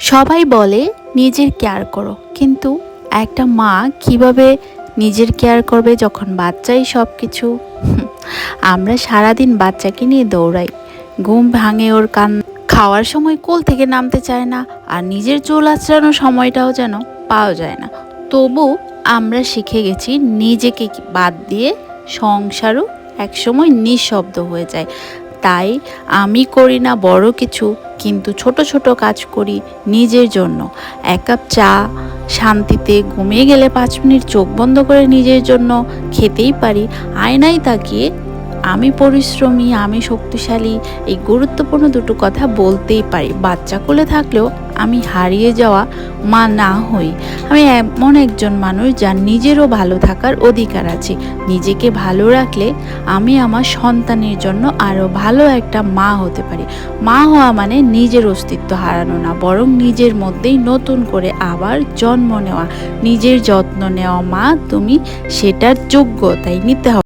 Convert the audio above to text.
সবাই বলে, নিজের কেয়ার করো। কিন্তু একটা মা কীভাবে নিজের কেয়ার করবে যখন বাচ্চাই সব কিছু আমরা সারাদিন বাচ্চাকে নিয়ে দৌড়াই। ঘুম ভাঙে ওর কান খাওয়ার সময় কোল থেকে নামতে চায় না আর নিজের চুল আঁচড়ানোর সময়টাও যেন পাওয়া যায় না। তবু আমরা শিখে গেছি, নিজেকে বাদ দিয়ে সংসারও একসময় নিঃশব্দ হয়ে যায়। তাই আমি করি না বড় কিছু, কিন্তু ছোট ছোট কাজ করি নিজের জন্য। এক কাপ চা, শান্তিতে ঘুমিয়ে গেলে পাঁচ মিনিট চোখ বন্ধ করে নিজের জন্য খেতেই পারি। আয়নায় তাকিয়ে আমি পরিশ্রমী, আমি শক্তিশালী, এই গুরুত্বপূর্ণ দুটো কথা বলতেই পারি। বাচ্চা কোলে থাকলেও আমি হারিয়ে যাওয়া মা না হই। আমি এমন একজন মানুষ যার নিজেরও ভালো থাকার অধিকার আছে। নিজেকে ভালো রাখলে আমি আমার সন্তানের জন্য আরও ভালো একটা মা হতে পারি। মা হওয়া মানে নিজের অস্তিত্ব হারানো না, বরং নিজের মধ্যেই নতুন করে আবার জন্ম নেওয়া। নিজের যত্ন নেওয়া মা, তুমি সেটার যোগ্য, তাই নিতে হবে।